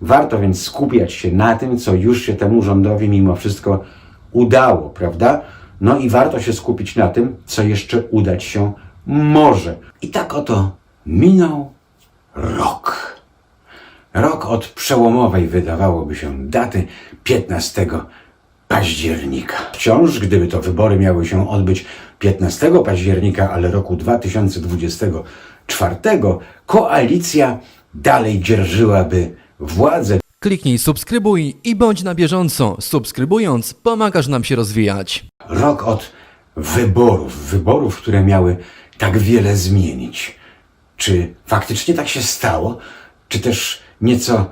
Warto więc skupiać się na tym, co już się temu rządowi mimo wszystko udało, prawda? No i warto się skupić na tym, co jeszcze udać się może. I tak oto minął rok. Rok od przełomowej, wydawałoby się, daty 15 października. Wciąż, gdyby to wybory miały się odbyć 15 października, ale roku 2024, koalicja dalej dzierżyłaby władzę. Kliknij subskrybuj i bądź na bieżąco. Subskrybując, pomagasz nam się rozwijać. Rok od wyborów, wyborów, które miały tak wiele zmienić. Czy faktycznie tak się stało? Czy też nieco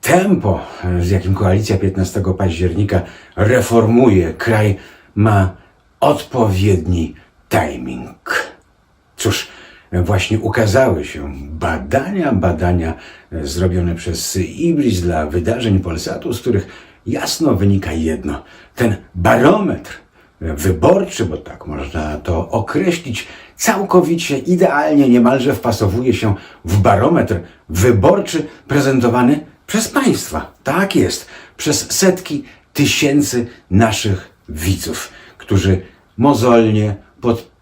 tempo, z jakim koalicja 15 października reformuje kraj, ma odpowiedni timing? Cóż, właśnie ukazały się badania, badania e, zrobione przez Ibris dla wydarzeń Polsatu, z których jasno wynika jedno. Ten barometr wyborczy, bo tak można to określić, całkowicie idealnie, niemalże wpasowuje się w barometr wyborczy prezentowany przez państwa. Tak jest, przez setki tysięcy naszych widzów, którzy mozolnie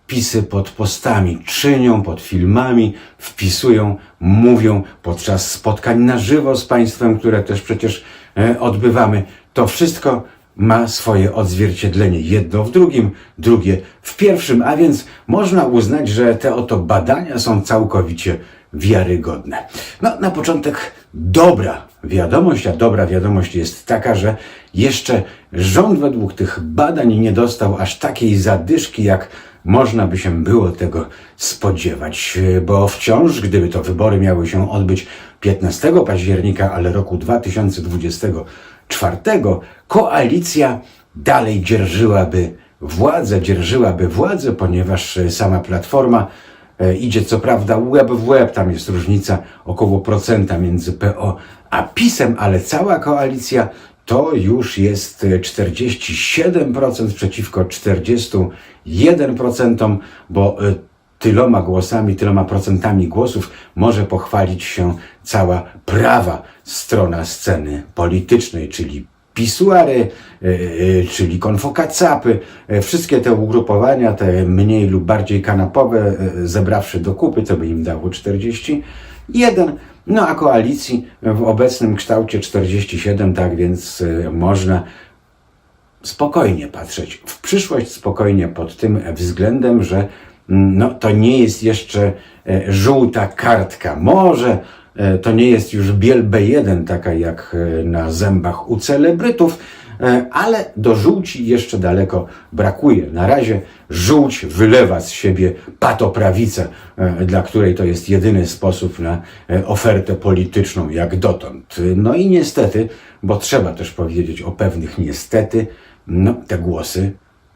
podpisy pod postami czynią, pod filmami, wpisują, mówią podczas spotkań na żywo z państwem, które też przecież e, odbywamy. To wszystko ma swoje odzwierciedlenie jedno w drugim, drugie w pierwszym, a więc można uznać, że te oto badania są całkowicie wiarygodne. No, na początek dobra wiadomość, a dobra wiadomość jest taka, że jeszcze rząd według tych badań nie dostał aż takiej zadyszki, jak można by się było tego spodziewać, bo wciąż, gdyby to wybory miały się odbyć 15 października, ale roku 2024, koalicja dalej dzierżyłaby władzę, dzierżyłaby władzę, ponieważ sama Platforma e, idzie co prawda łeb w łeb, tam jest różnica około procenta między PO a PiSem, ale cała koalicja to już jest e, 47% przeciwko 41%, bo e, tyloma głosami, tyloma procentami głosów może pochwalić się cała prawa strona sceny politycznej, czyli pisuary, e, e, czyli konfokacapy, e, wszystkie te ugrupowania, te mniej lub bardziej kanapowe, e, zebrawszy do kupy, to by im dało 41, no a koalicji w obecnym kształcie 47, tak więc e, można spokojnie patrzeć w przyszłość, spokojnie pod tym względem, że mm, no, to nie jest jeszcze e, żółta kartka. Może e, to nie jest już biel B1, taka jak e, na zębach u celebrytów, ale do żółci jeszcze daleko brakuje. Na razie żółć wylewa z siebie patoprawicę, e, dla której to jest jedyny sposób na e, ofertę polityczną jak dotąd. No i niestety, bo trzeba też powiedzieć o pewnych niestety, no te głosy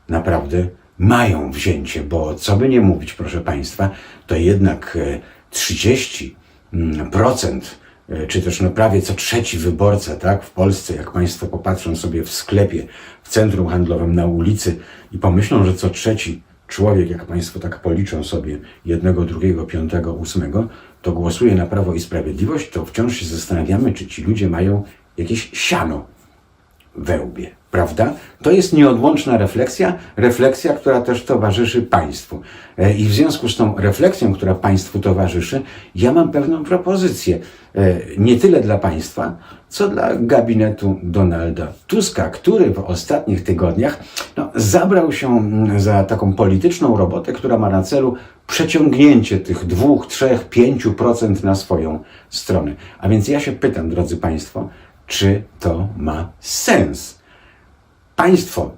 naprawdę mają wzięcie, bo co by nie mówić, proszę Państwa, to jednak e, 30% mm, procent, e, czy też no prawie co trzeci wyborca, tak, w Polsce, jak Państwo popatrzą sobie w sklepie, w centrum handlowym, na ulicy i pomyślą, że co trzeci człowiek, jak Państwo tak policzą sobie jednego, drugiego, piątego, ósmego, to głosuje na Prawo i Sprawiedliwość, to wciąż się zastanawiamy, czy ci ludzie mają jakieś siano we łbie, prawda? To jest nieodłączna refleksja, refleksja, która też towarzyszy państwu. E, I w związku z tą refleksją, która państwu towarzyszy, ja mam pewną propozycję. E, Nie tyle dla państwa, co dla gabinetu Donalda Tuska, który w ostatnich tygodniach no, zabrał się za taką polityczną robotę, która ma na celu przeciągnięcie tych dwóch, trzech, pięciu procent na swoją stronę. A więc ja się pytam, drodzy Państwo, czy to ma sens? Państwo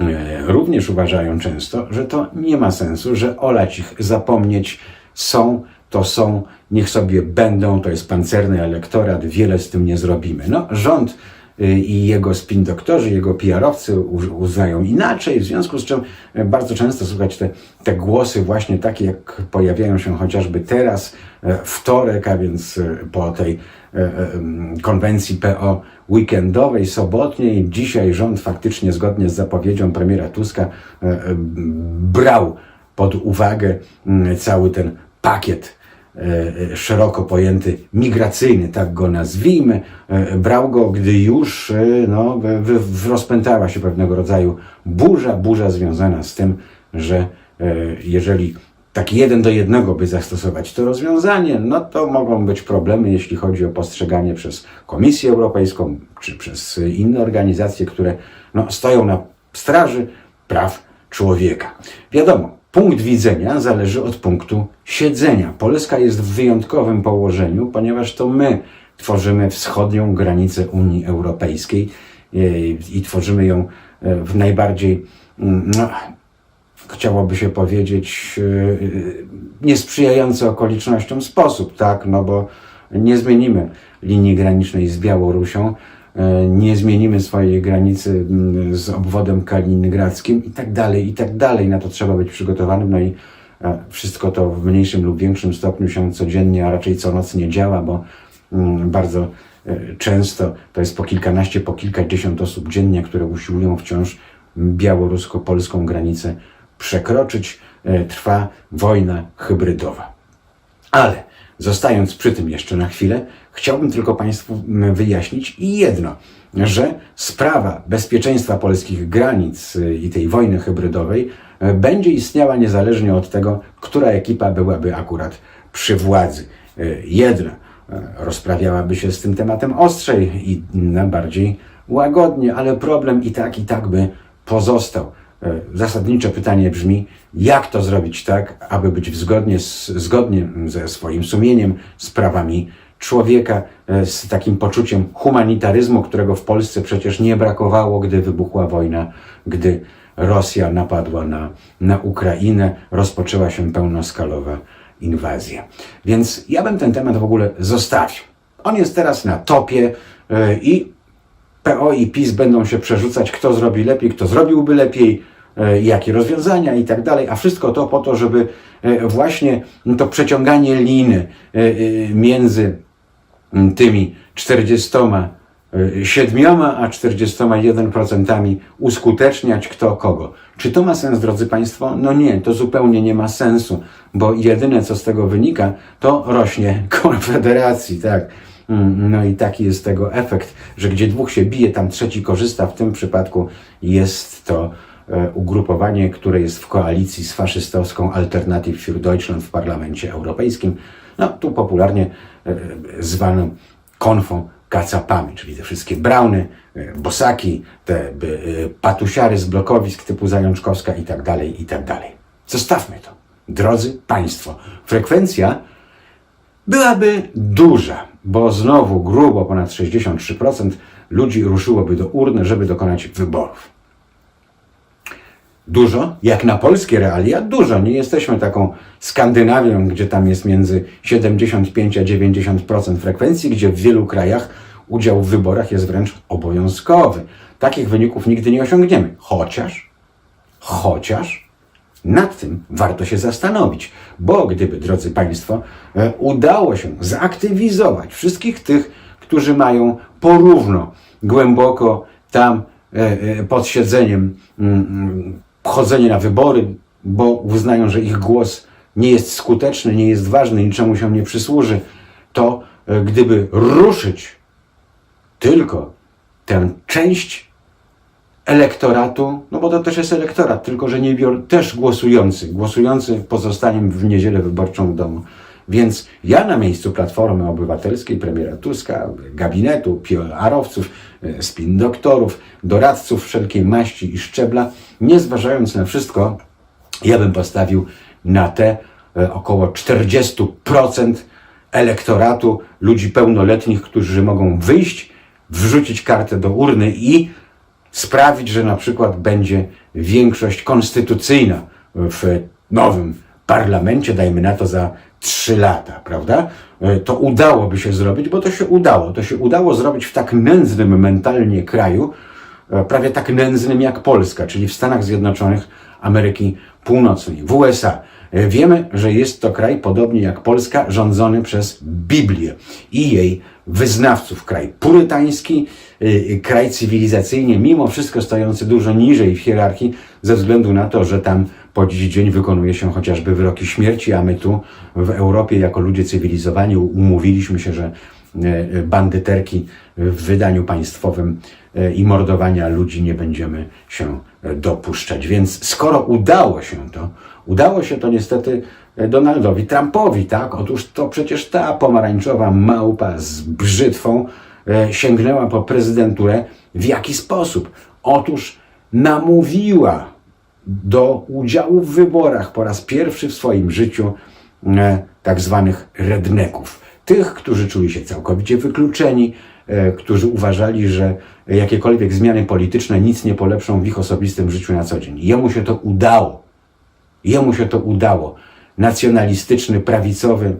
e, również uważają często, że to nie ma sensu, że olać ich, zapomnieć są, to są, niech sobie będą, to jest pancerny elektorat, wiele z tym nie zrobimy. No, rząd y, i jego spin doktorzy, jego PR-owcy uznają inaczej, w związku z czym e, bardzo często słychać te, te głosy właśnie takie, jak pojawiają się chociażby teraz, e, wtorek, a więc e, po tej e, e, konwencji PO weekendowej, sobotniej. Dzisiaj rząd faktycznie zgodnie z zapowiedzią premiera Tuska e, e, brał pod uwagę mm, cały ten pakiet e, szeroko pojęty migracyjny, tak go nazwijmy, e, brał go, gdy już e, no, rozpętała się pewnego rodzaju burza, burza związana z tym, że e, jeżeli tak jeden do jednego by zastosować to rozwiązanie, no to mogą być problemy, jeśli chodzi o postrzeganie przez Komisję Europejską czy przez inne organizacje, które no, stoją na straży praw człowieka. Wiadomo, punkt widzenia zależy od punktu siedzenia. Polska jest w wyjątkowym położeniu, ponieważ to my tworzymy wschodnią granicę Unii Europejskiej e, i tworzymy ją e, w najbardziej mm, no, chciałoby się powiedzieć, yy, niesprzyjający okolicznościom sposób, tak? No bo nie zmienimy linii granicznej z Białorusią, yy, nie zmienimy swojej granicy mm, z obwodem kaliningradzkim i tak dalej, i tak dalej. Na to trzeba być przygotowanym, no i e, wszystko to w mniejszym lub większym stopniu się codziennie, a raczej co noc nie działa, bo mm, bardzo e, często to jest po kilkanaście, po kilkadziesiąt osób dziennie, które usiłują wciąż białorusko-polską granicę przekroczyć. E, Trwa wojna hybrydowa. Ale zostając przy tym jeszcze na chwilę, chciałbym tylko Państwu wyjaśnić jedno, że sprawa bezpieczeństwa polskich granic y, i tej wojny hybrydowej y, będzie istniała niezależnie od tego, która ekipa byłaby akurat przy władzy. Jedna rozprawiałaby się z tym tematem ostrzej i bardziej łagodnie, ale problem i tak, i tak by pozostał. E, Zasadnicze pytanie brzmi, jak to zrobić tak, aby być zgodnie, z, zgodnie ze swoim sumieniem, z prawami człowieka, e, z takim poczuciem humanitaryzmu, którego w Polsce przecież nie brakowało, gdy wybuchła wojna, gdy Rosja napadła na, na Ukrainę, rozpoczęła się pełnoskalowa inwazja. Więc ja bym ten temat w ogóle zostawił. On jest teraz na topie e, i PO i PiS będą się przerzucać, kto zrobi lepiej, kto zrobiłby lepiej, e, jakie rozwiązania i tak dalej, a wszystko to po to, żeby e, właśnie to przeciąganie liny e, między tymi 47 a 41% uskuteczniać kto kogo. Czy to ma sens, drodzy Państwo? No nie, to zupełnie nie ma sensu, bo jedyne co z tego wynika, to rośnie konfederacji, tak. Mm, No i taki jest tego efekt, że gdzie dwóch się bije, tam trzeci korzysta. W tym przypadku jest to e, ugrupowanie, które jest w koalicji z faszystowską Alternative für Deutschland w Parlamencie Europejskim. No tu popularnie e, zwaną konfą kacapami, czyli te wszystkie brauny, e, bosaki, te patusiary z blokowisk typu Zajączkowska i tak dalej, i tak dalej. Zostawmy to. Drodzy Państwo, frekwencja byłaby duża, bo znowu grubo ponad 63% ludzi ruszyłoby do urny, żeby dokonać wyborów. Dużo, jak na polskie realia, dużo. Nie jesteśmy taką Skandynawią, gdzie tam jest między 75 a 90% frekwencji, gdzie w wielu krajach udział w wyborach jest wręcz obowiązkowy. Takich wyników nigdy nie osiągniemy. Chociaż, chociaż nad tym warto się zastanowić, bo gdyby, drodzy Państwo, e, udało się zaktywizować wszystkich tych, którzy mają porówno głęboko tam e, e, pod siedzeniem mm, mm, chodzenie na wybory, bo uznają, że ich głos nie jest skuteczny, nie jest ważny, niczemu się nie przysłuży, to gdyby ruszyć tylko tę część elektoratu, no bo to też jest elektorat, tylko że nie bior, też głosujący, głosujący pozostaniem w niedzielę wyborczą w domu. Więc ja na miejscu Platformy Obywatelskiej, premiera Tuska, gabinetu, PR-owców, e, spin doktorów, doradców wszelkiej maści i szczebla, nie zważając na wszystko, ja bym postawił na te e, około 40% elektoratu ludzi pełnoletnich, którzy mogą wyjść, wrzucić kartę do urny i sprawić, że na przykład będzie większość konstytucyjna w nowym parlamencie, dajmy na to za trzy lata, prawda? E, To udałoby się zrobić, bo to się udało. To się udało zrobić w tak nędznym mentalnie kraju, e, prawie tak nędznym jak Polska, czyli w Stanach Zjednoczonych Ameryki Północnej, w USA. E, Wiemy, że jest to kraj, podobnie jak Polska, rządzony przez Biblię i jej wyznawców. Kraj purytański, y, kraj cywilizacyjnie, mimo wszystko stojący dużo niżej w hierarchii, ze względu na to, że tam po dziś dzień wykonuje się chociażby wyroki śmierci, a my tu w Europie jako ludzie cywilizowani umówiliśmy się, że e, bandyterki w wydaniu państwowym e, i mordowania ludzi nie będziemy się e, dopuszczać. Więc skoro udało się to, udało się to niestety e, Donaldowi Trumpowi, tak? Otóż to przecież ta pomarańczowa małpa z brzytwą e, sięgnęła po prezydenturę w jaki sposób? Otóż namówiła do udziału w wyborach po raz pierwszy w swoim życiu e, tak zwanych redneków. Tych, którzy czuli się całkowicie wykluczeni, którzy uważali, że jakiekolwiek zmiany polityczne nic nie polepszą w ich osobistym życiu na co dzień. Jemu się to udało. Jemu się to udało. Nacjonalistyczny, prawicowy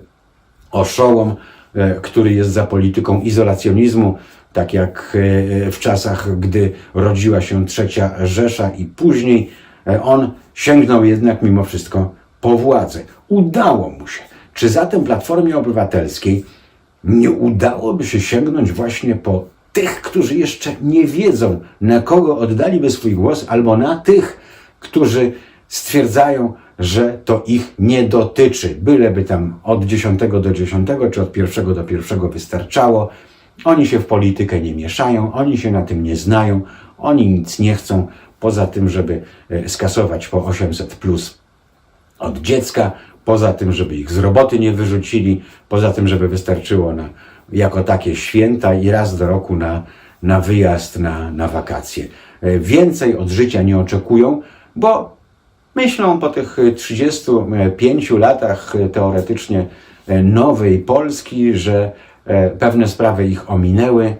oszołom, e, który jest za polityką izolacjonizmu, tak jak e, w czasach, gdy rodziła się trzecia Rzesza i później, e, on sięgnął jednak mimo wszystko po władzę. Udało mu się. Czy zatem Platformie Obywatelskiej nie udałoby się sięgnąć właśnie po tych, którzy jeszcze nie wiedzą, na kogo oddaliby swój głos, albo na tych, którzy stwierdzają, że to ich nie dotyczy. Byleby tam od 10 do 10 czy od pierwszego do pierwszego wystarczało. Oni się w politykę nie mieszają, oni się na tym nie znają, oni nic nie chcą, poza tym, żeby e, skasować po 800 plus od dziecka, poza tym, żeby ich z roboty nie wyrzucili, poza tym, żeby wystarczyło na, jako takie święta i raz do roku na, na wyjazd, na, na wakacje. E, Więcej od życia nie oczekują, bo myślą po tych e, 35 latach e, teoretycznie e, nowej Polski, że e, pewne sprawy ich ominęły,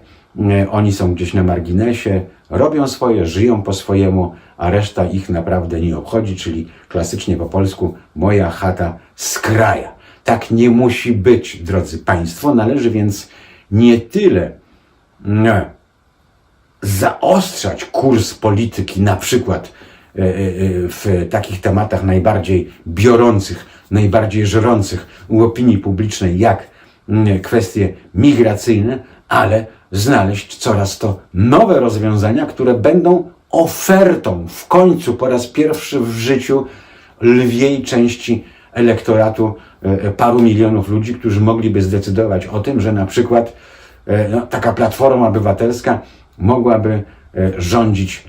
oni są gdzieś na marginesie, robią swoje, żyją po swojemu, a reszta ich naprawdę nie obchodzi, czyli klasycznie po polsku moja chata z kraja. Tak nie musi być, drodzy Państwo. Należy więc nie tyle nie, zaostrzać kurs polityki, na przykład w takich tematach najbardziej biorących, najbardziej żerących u opinii publicznej, jak mm, kwestie migracyjne, ale znaleźć coraz to nowe rozwiązania, które będą ofertą w końcu po raz pierwszy w życiu lwiej części elektoratu e, paru milionów ludzi, którzy mogliby zdecydować o tym, że na przykład e, no, taka platforma obywatelska mogłaby e, rządzić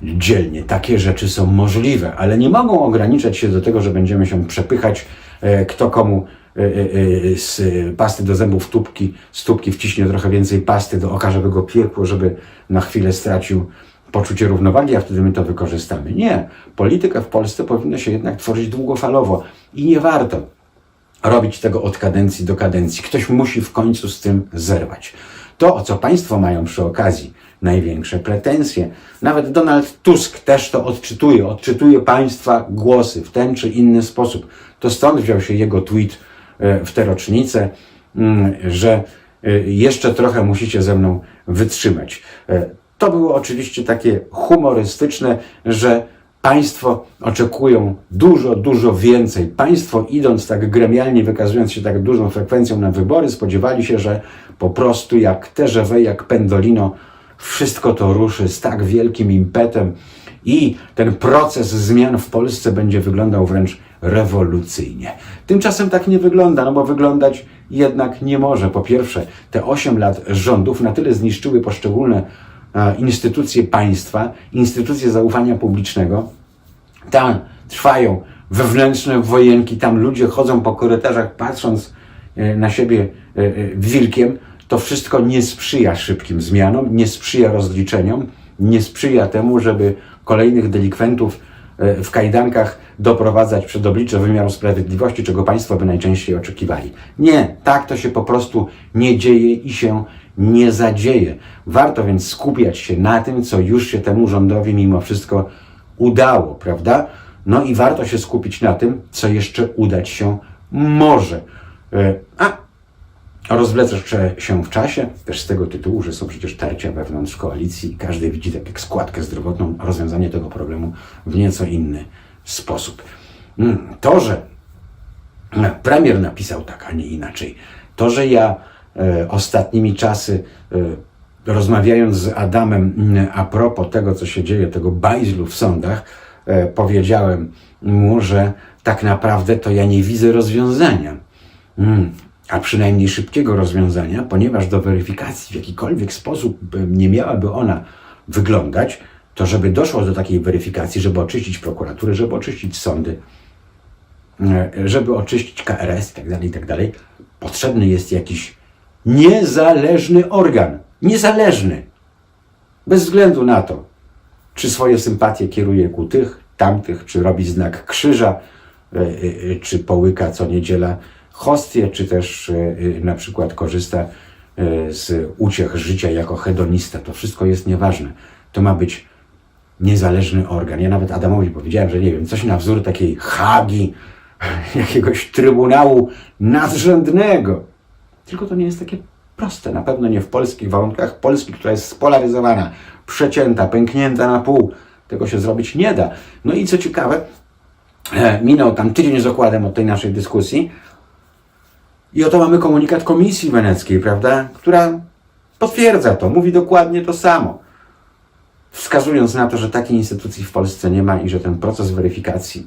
samodzielnie. Takie rzeczy są możliwe, ale nie mogą ograniczać się do tego, że będziemy się przepychać, e, kto komu e, e, z pasty do zębów tubki, z tubki wciśnie trochę więcej pasty do oka, żeby go piekło, żeby na chwilę stracił poczucie równowagi, a wtedy my to wykorzystamy. Nie. Polityka w Polsce powinna się jednak tworzyć długofalowo i nie warto robić tego od kadencji do kadencji. Ktoś musi w końcu z tym zerwać. To, o co państwo mają przy okazji największe pretensje, nawet Donald Tusk też to odczytuje, odczytuje państwa głosy w ten czy inny sposób. To stąd wziął się jego tweet e, w tę rocznicę, mm, że e, jeszcze trochę musicie ze mną wytrzymać. E, To było oczywiście takie humorystyczne, że Państwo oczekują dużo, dużo więcej. Państwo, idąc tak gremialnie, wykazując się tak dużą frekwencją na wybory, spodziewali się, że po prostu jak TGW, jak Pendolino, wszystko to ruszy z tak wielkim impetem i ten proces zmian w Polsce będzie wyglądał wręcz rewolucyjnie. Tymczasem tak nie wygląda, no bo wyglądać jednak nie może. Po pierwsze, te 8 lat rządów na tyle zniszczyły poszczególne e, instytucje państwa, instytucje zaufania publicznego, tam trwają wewnętrzne wojenki, tam ludzie chodzą po korytarzach patrząc e, na siebie e, wilkiem. To wszystko nie sprzyja szybkim zmianom, nie sprzyja rozliczeniom, nie sprzyja temu, żeby kolejnych delikwentów e, w kajdankach doprowadzać przed oblicze wymiaru sprawiedliwości, czego państwo by najczęściej oczekiwali. Nie, tak to się po prostu nie dzieje i się nie zadzieje. Warto więc skupiać się na tym, co już się temu rządowi mimo wszystko udało, prawda? No i warto się skupić na tym, co jeszcze udać się może. E, A rozwleczę się w czasie, też z tego tytułu, że są przecież tarcia wewnątrz koalicji. Każdy widzi tak jak składkę zdrowotną. Rozwiązanie tego problemu w nieco inny sposób. Mm, To, że premier napisał tak, a nie inaczej, to, że ja e, ostatnimi czasy e, rozmawiając z Adamem mm, a propos tego, co się dzieje, tego bajzlu w sądach, e, powiedziałem mu, że tak naprawdę to ja nie widzę rozwiązania. A przynajmniej szybkiego rozwiązania, ponieważ do weryfikacji w jakikolwiek sposób nie miałaby ona wyglądać, to żeby doszło do takiej weryfikacji, żeby oczyścić prokuraturę, żeby oczyścić sądy, e, żeby oczyścić KRS i tak dalej, i tak potrzebny jest jakiś niezależny organ. Niezależny. Bez względu na to, czy swoje sympatie kieruje ku tych, tamtych, czy robi znak krzyża, e, e, czy połyka co niedziela hostię, czy też e, e, na przykład korzysta e, z uciech życia jako hedonista. To wszystko jest nieważne. To ma być niezależny organ. Ja nawet Adamowi powiedziałem, że nie wiem, coś na wzór takiej Hagi, jakiegoś trybunału nadrzędnego. Tylko to nie jest takie proste. Na pewno nie w polskich warunkach. Polski, która jest spolaryzowana, przecięta, pęknięta na pół. Tego się zrobić nie da. No i co ciekawe, minął tam tydzień z okładem od tej naszej dyskusji. I oto mamy komunikat Komisji Weneckiej, prawda, która potwierdza to, mówi dokładnie to samo. Wskazując na to, że takiej instytucji w Polsce nie ma i że ten proces weryfikacji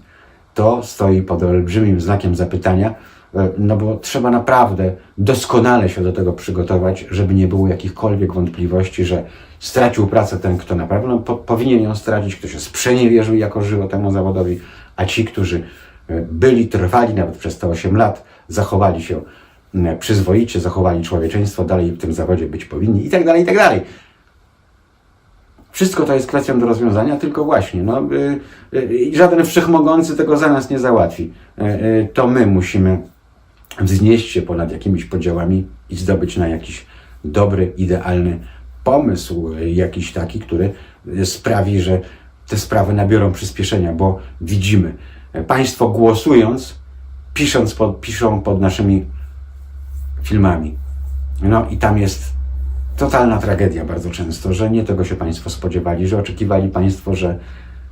to stoi pod olbrzymim znakiem zapytania, e, no bo trzeba naprawdę doskonale się do tego przygotować, żeby nie było jakichkolwiek wątpliwości, że stracił pracę ten, kto na pewno po, powinien ją stracić, kto się sprzeniewierzył jako żywo temu zawodowi, a ci, którzy e, byli, trwali nawet przez te 8 lat, zachowali się m, przyzwoicie, zachowali człowieczeństwo, dalej w tym zawodzie być powinni i tak dalej, i tak dalej. Wszystko to jest kwestią do rozwiązania, tylko właśnie, no, y, y, żaden wszechmogący tego za nas nie załatwi. Y, y, to my musimy wznieść się ponad jakimiś podziałami i zdobyć na jakiś dobry, idealny pomysł, y, jakiś taki, który sprawi, że te sprawy nabiorą przyspieszenia, bo widzimy, państwo głosując, pisząc pod, piszą pod naszymi filmami. No i tam jest totalna tragedia bardzo często, że nie tego się Państwo spodziewali, że oczekiwali Państwo, że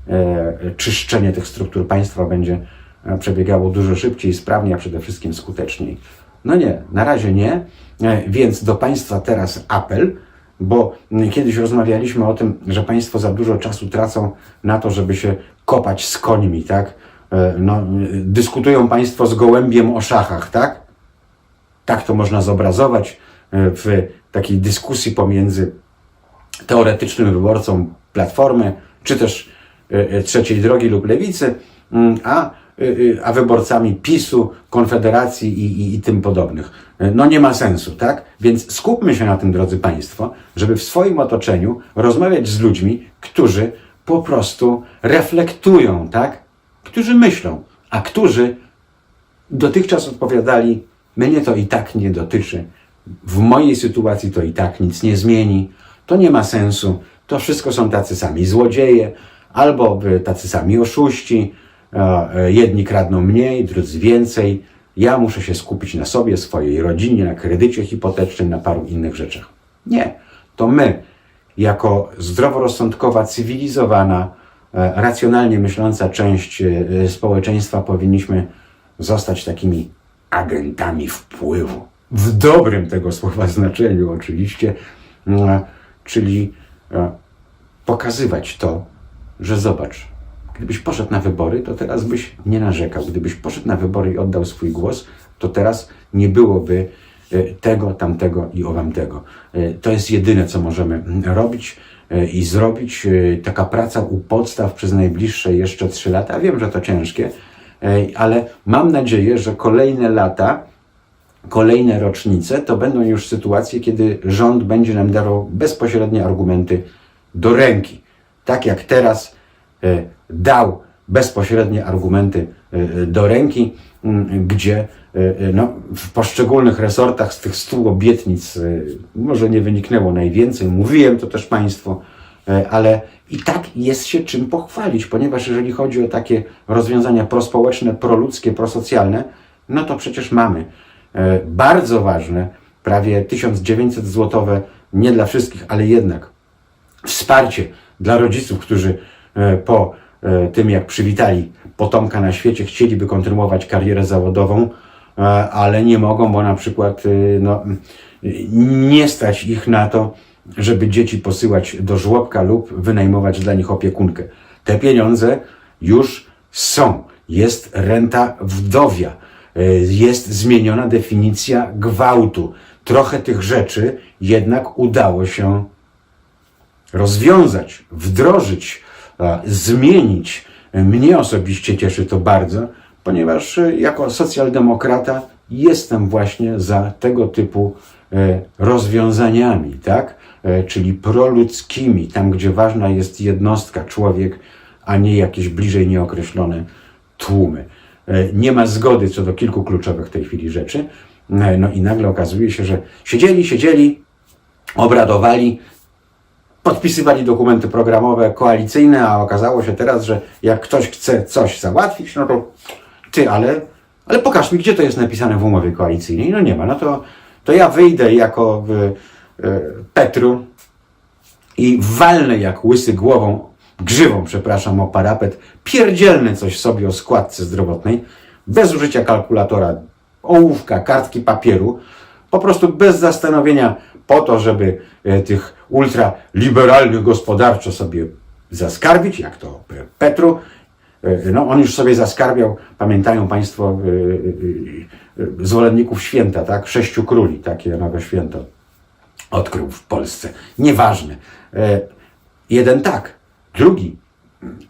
e, czyszczenie tych struktur państwa będzie e, przebiegało dużo szybciej, sprawniej, a przede wszystkim skuteczniej. No nie, na razie nie, e, więc do Państwa teraz apel, bo kiedyś rozmawialiśmy o tym, że Państwo za dużo czasu tracą na to, żeby się kopać z końmi, tak? E, No, dyskutują Państwo z gołębiem o szachach, tak? tak to można zobrazować e, w takiej dyskusji pomiędzy teoretycznym wyborcą Platformy, czy też e, Trzeciej Drogi lub Lewicy, mm, a, a wyborcami PiSu, Konfederacji i, i, i tym podobnych. No nie ma sensu, tak? Więc skupmy się na tym, drodzy Państwo, żeby w swoim otoczeniu rozmawiać z ludźmi, którzy po prostu reflektują, tak? Którzy myślą, a którzy dotychczas odpowiadali, mnie to i tak nie dotyczy, w mojej sytuacji to i tak nic nie zmieni, to nie ma sensu, to wszystko są tacy sami złodzieje, albo tacy sami oszuści, e, e, jedni kradną mniej, drudzy więcej, ja muszę się skupić na sobie, swojej rodzinie, na kredycie hipotecznym, na paru innych rzeczach. Nie, to my, jako zdroworozsądkowa, cywilizowana, racjonalnie myśląca część e, społeczeństwa powinniśmy zostać takimi agentami wpływu. W dobrym tego słowa znaczeniu, oczywiście, e, czyli e, pokazywać to, że zobacz, gdybyś poszedł na wybory, to teraz byś nie narzekał. Gdybyś poszedł na wybory i oddał swój głos, to teraz nie byłoby e, tego, tamtego i owamtego. E, To jest jedyne, co możemy mm, robić e, i zrobić. E, Taka praca u podstaw przez najbliższe jeszcze trzy lata. Wiem, że to ciężkie, e, ale mam nadzieję, że kolejne lata kolejne rocznice to będą już sytuacje, kiedy rząd będzie nam dawał bezpośrednie argumenty do ręki. Tak jak teraz e, dał bezpośrednie argumenty e, do ręki, m, gdzie e, no, w poszczególnych resortach z tych stu obietnic może nie wyniknęło najwięcej, mówiłem to też Państwu, ale i tak jest się czym pochwalić, ponieważ jeżeli chodzi o takie rozwiązania prospołeczne, proludzkie, prosocjalne, no to przecież mamy bardzo ważne, prawie 1900 złotowe, nie dla wszystkich, ale jednak wsparcie dla rodziców, którzy po tym, jak przywitali potomka na świecie, chcieliby kontynuować karierę zawodową, e, ale nie mogą, bo na przykład e, no, nie stać ich na to, żeby dzieci posyłać do żłobka lub wynajmować dla nich opiekunkę. Te pieniądze już są. Jest renta wdowia, e, jest zmieniona definicja gwałtu. Trochę tych rzeczy jednak udało się rozwiązać, wdrożyć, e, zmienić. Mnie osobiście cieszy to bardzo, ponieważ e, jako socjaldemokrata jestem właśnie za tego typu e, rozwiązaniami, tak? E, Czyli proludzkimi, tam gdzie ważna jest jednostka, człowiek, a nie jakieś bliżej nieokreślone tłumy. Nie ma zgody co do kilku kluczowych w tej chwili rzeczy. No i nagle okazuje się, że siedzieli, siedzieli, obradowali, podpisywali dokumenty programowe koalicyjne, a okazało się teraz, że jak ktoś chce coś załatwić, no to ty, ale, ale pokaż mi, gdzie to jest napisane w umowie koalicyjnej. No nie ma. No to, to ja wyjdę jako y, Petru i walnę jak łysy głową, grzywą, przepraszam, o parapet, pierdzielnę coś sobie o składce zdrowotnej, bez użycia kalkulatora, ołówka, kartki papieru, po prostu bez zastanowienia po to, żeby e, tych ultraliberalnych gospodarczo sobie zaskarbić, jak to e, Petru. E, No, on już sobie zaskarbiał, pamiętają Państwo, e, e, e, zwolenników święta, tak? Sześciu króli, takie nowe święto odkrył w Polsce. Nieważne. E, Jeden tak, drugi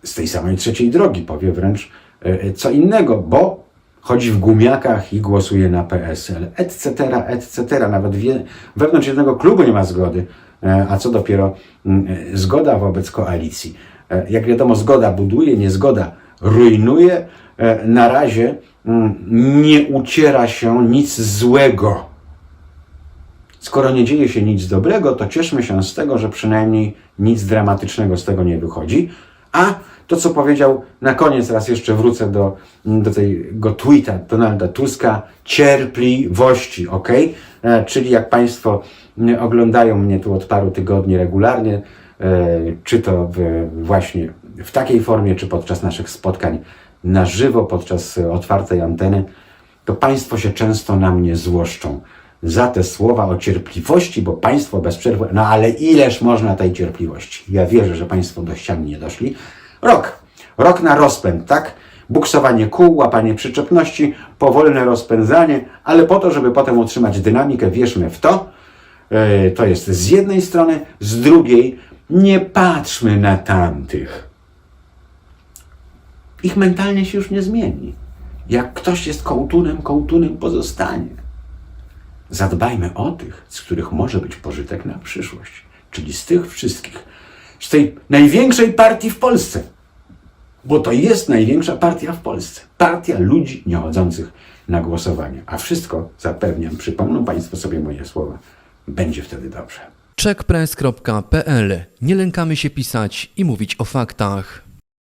z tej samej trzeciej drogi powie wręcz e, co innego, bo chodzi w gumiakach i głosuje na PSL, etc., etc. Nawet wie, wewnątrz jednego klubu nie ma zgody, e, a co dopiero mm, e, zgoda wobec koalicji. E, Jak wiadomo, zgoda buduje, niezgoda rujnuje. Na razie mm, nie uciera się nic złego. Skoro nie dzieje się nic dobrego, to cieszmy się z tego, że przynajmniej nic dramatycznego z tego nie wychodzi. A to, co powiedział na koniec, raz jeszcze wrócę do, do tego tweeta Donalda Tuska, cierpliwości, ok? E, czyli jak Państwo oglądają mnie tu od paru tygodni regularnie, e, czy to w, właśnie w takiej formie, czy podczas naszych spotkań na żywo, podczas otwartej anteny, to Państwo się często na mnie złoszczą za te słowa o cierpliwości, bo Państwo bez przerwy, no ale ileż można tej cierpliwości? Ja wierzę, że Państwo do ściany nie doszli. Rok, rok na rozpęd, tak? Buksowanie kół, łapanie przyczepności, powolne rozpędzanie, ale po to, żeby potem utrzymać dynamikę, wierzmy w to. Yy, To jest z jednej strony, z drugiej nie patrzmy na tamtych ich mentalnie się już nie zmieni. Jak ktoś jest kołtunem, kołtunem pozostanie. Zadbajmy o tych, z których może być pożytek na przyszłość, czyli z tych wszystkich, z tej największej partii w Polsce, bo to jest największa partia w Polsce. Partia ludzi niechodzących na głosowanie. A wszystko, zapewniam, przypomną Państwo sobie moje słowa, będzie wtedy dobrze. Checkpress.pl Nie lękamy się pisać i mówić o faktach.